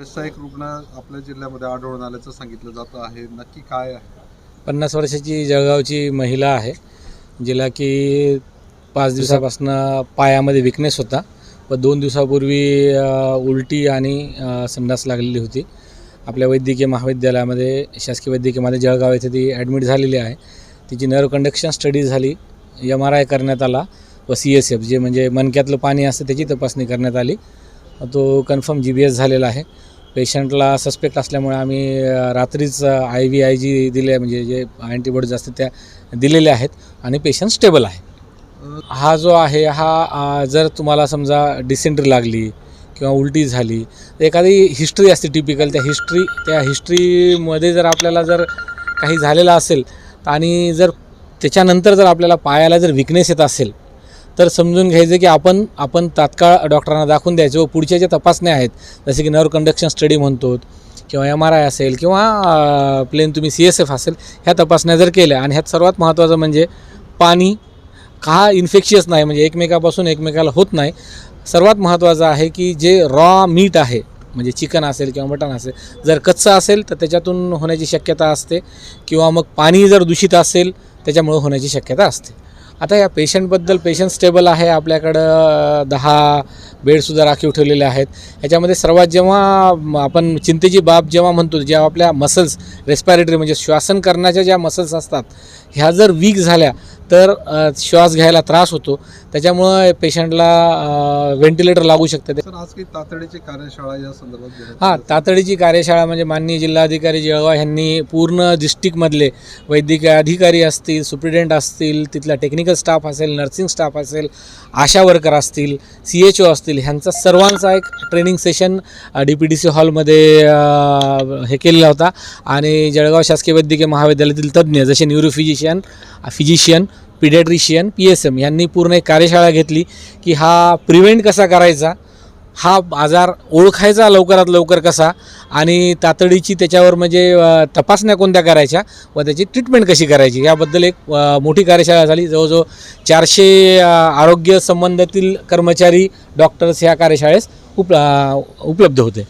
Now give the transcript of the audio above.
व्यावसायिक रुग्ण आपल्या जिल्ह्यामध्ये आढळून आल्याचं सांगितलं जातं आहे. नक्की काय आहे? पन्नास वर्षाची जळगावची महिला आहे. जिला की पाच दिवसापासून पायामध्ये विकनेस होता व दोन दिवसापूर्वी उलटी आणि संडास लागलेली होती. आपल्या वैद्यकीय महाविद्यालयामध्ये शासकीय वैद्यकीयमध्ये जळगाव येथे ती ॲडमिट झालेली आहे. तिची नर्व कंडक्शन स्टडी झाली. एम आर आय करण्यात आला व सी एस एफ जे म्हणजे मणक्यातलं पाणी असतं त्याची तपासणी करण्यात आली. तो कन्फर्म जी बी एस झालेला आहे. पेशंटला सस्पेक्ट असल्यामुळे आम्ही रात्रीच आय व्ही आय जी दिले म्हणजे जे अँटीबॉडीज असतात त्या दिलेल्या आहेत आणि पेशंट स्टेबल आहे. हा जो आहे हा जर तुम्हाला समजा डिसेंट्री लागली किंवा उलटी झाली तर एखादी हिस्ट्री असते टिपिकल त्या हिस्ट्री त्या हिस्ट्रीमध्ये जर आपल्याला जर काही झालेलं असेल आणि जर त्याच्यानंतर जर आपल्याला पायाला जर विकनेस येत असेल तर समजून घ्यायचं की आपण आपण तात्काळ डॉक्टरांना दाखवून द्यायचं व पुढच्या ज्या तपासण्या आहेत जसे की नर्व कंडक्शन स्टडी म्हणतो किंवा एम आर आय असेल किंवा प्लेन तुम्ही सी एस एफ असेल ह्या तपासण्या जर केल्या आणि ह्यात सर्वात महत्त्वाचं म्हणजे पाणी का इन्फेक्शियस नाही म्हणजे एकमेकापासून एकमेकाला होत नाही. सर्वात महत्त्वाचं आहे की जे रॉ मीट आहे म्हणजे चिकन असेल किंवा मटण असेल जर कच्चं असेल तर त्याच्यातून होण्याची शक्यता असते किंवा मग पाणी जर दूषित असेल त्याच्यामुळे होण्याची शक्यता असते. आता या पेशंटबद्दल पेशंट स्टेबल आहे आपल्याकडं दहा बेडसुद्धा राखीव ठेवलेले आहेत. याच्यामध्ये सर्वात जेव्हा आपण चिंतेची बाब जेव्हा म्हणतो जेव्हा आपल्या मसल्स रेस्पायरेटरी म्हणजे श्वासन करण्याच्या ज्या मसल्स असतात ह्या जर वीक झाल्या तर श्वास घ्यायला त्रास होतो. त्याच्यामुळं पेशंटला व्हेंटिलेटर लागू शकते सर आज काही तातडीची कार्यशाळा या संदर्भात हां. तातडीची कार्यशाळा म्हणजे माननीय जिल्हाधिकारी जळगाव यांनी पूर्ण डिस्ट्रिक्टमधले वैद्यकीय अधिकारी असतील सुप्रिटेंडंट असतील तिथला टेक्निकल स्टाफ असेल नर्सिंग स्टाफ असेल आशा वर्कर असतील सी एच ओ असतील ह्यांचा सर्वांचा एक training session D P D C हॉलमध्ये हे केलेला होता आणि जळगाव शासकीय वैद्यकीय महाविद्यालयातील तज्ज्ञ जसे neurophysician physician paediatrician P S M यांनी पूर्ण एक कार्यशाळा घेतली की हा प्रिव्हेंट कसा करायचा हा आजार ओळखायचा लवकरात लवकर कसा आणि तातडीची त्याच्यावर म्हणजे तपासण्या कोणत्या करायच्या व त्याची ट्रीटमेंट कशी करायची याबद्दल एक मोठी कार्यशाळा झाली. जवळजवळ चारशे आरोग्य संबंधातील कर्मचारी डॉक्टर्स ह्या कार्यशाळेस उप उपलब्ध होते.